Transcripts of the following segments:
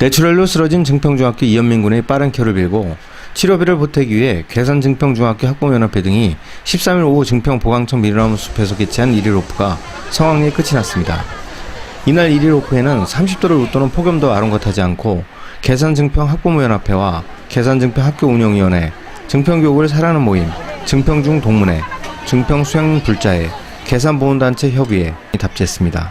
뇌출혈로 쓰러진 증평중학교 이현민 군의 빠른 쾌를 빌고 치료비를 보태기 위해 괴산 증평중학교 학부모연합회 등이 13일 오후 증평 보강청 미르나무 숲에서 개최한 1일 오프가 성황리에 끝이 났습니다. 이날 1일 오프에는 30도를 웃도는 폭염도 아랑곳하지 않고 계산 증평 학부모연합회와 계산 증평 학교 운영위원회, 증평 교육을 사랑하는 모임, 증평중 동문회, 증평 수양 불자회, 계산보훈단체 협의회 답지했습니다.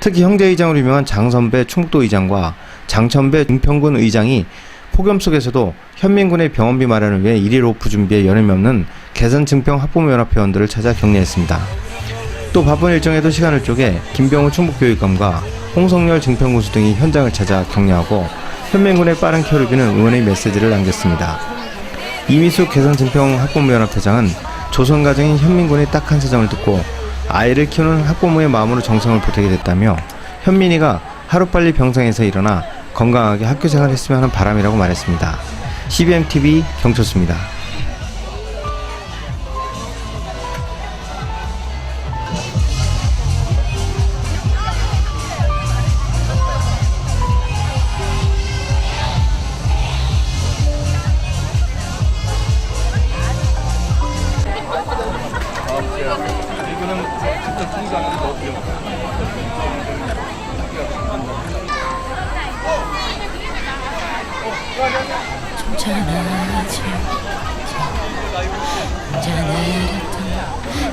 특히 형제의장으로 유명한 장선배 충북도 의장과 장천배 증평군 의장이 폭염 속에서도 현민군의 병원비 마련을 위해 1일 오프 준비에 여념이 없는 계산 증평 학부모연합 회원들을 찾아 격려했습니다. 또 바쁜 일정에도 시간을 쪼개 김병우 충북교육감과 홍성열 증평군수 등이 현장을 찾아 격려하고 현민군의 빠른 켜를 비는 응원의 메시지를 남겼습니다. 이미숙 계산증평 학부모연합회장은 조선 가정인 현민군의 딱한 사정을 듣고 아이를 키우는 학부모의 마음으로 정성을 보태게 됐다며 현민이가 하루빨리 병상에서 일어나 건강하게 학교 생활했으면 하는 바람이라고 말했습니다. CBM TV 경철수입니다. 괜찮아지 혼자 내렸던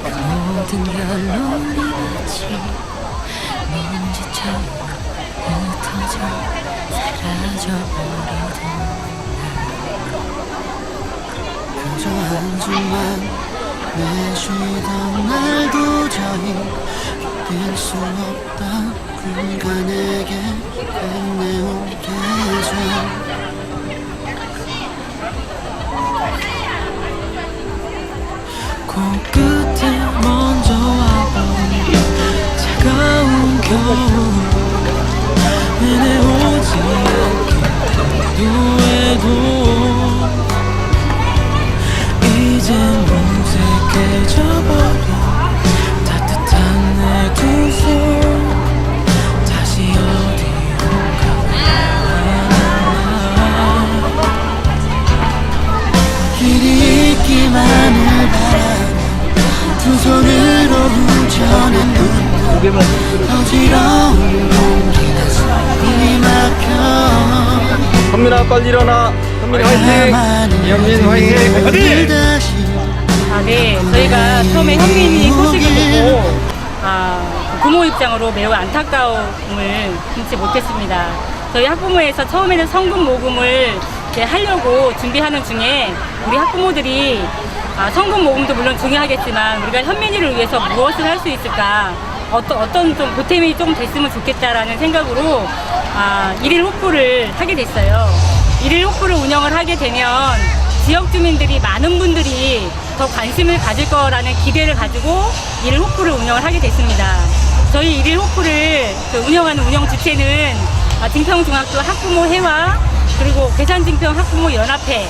그 모든 결론이같이 먼지처럼 흩어져 사라져버리던 그저 한숨만 내쉬던 날 도저히 뗄수 없다. 그가 내내 오지 않게 해도 현민아 빨리 일어나 현민이 화이팅 이현민 화이팅 아, 네. 저희가 처음에 현민이 소식을 듣고 아, 그 부모 입장으로 매우 안타까움을 금치 못했습니다. 저희 학부모에서 처음에는 성금 모금을 이제 하려고 준비하는 중에 우리 학부모들이 아, 성금 모금도 물론 중요하겠지만 우리가 현민이를 위해서 무엇을 할 수 있을까 어떤 어떤 좀 보탬이 좀 됐으면 좋겠다라는 생각으로 아, 일일 호프를 하게 됐어요. 일일 호프를 운영을 하게 되면 지역 주민들이 많은 분들이 더 관심을 가질 거라는 기대를 가지고 일일 호프를 운영을 하게 됐습니다. 저희 일일 호프를 그 운영하는 운영 주체는 아, 증평중학교 학부모 회와 그리고 괴산증평 학부모 연합회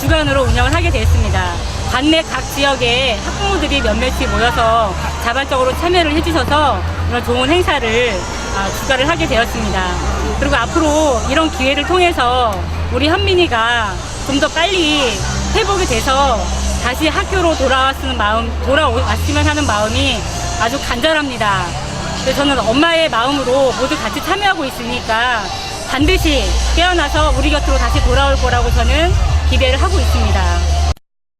주관으로 운영을 하게 되었습니다. 관내 각 지역에 학부모들이 몇몇이 모여서 자발적으로 참여를 해주셔서 이런 좋은 행사를 아, 주관을 하게 되었습니다. 그리고 앞으로 이런 기회를 통해서 우리 현민이가 좀 더 빨리 회복이 돼서 다시 학교로 돌아왔으면 마음, 돌아왔으면 하는 마음이 아주 간절합니다. 그래서 저는 엄마의 마음으로 모두 같이 참여하고 있으니까 반드시 깨어나서 우리 곁으로 다시 돌아올 거라고 저는 기대를 하고 있습니다.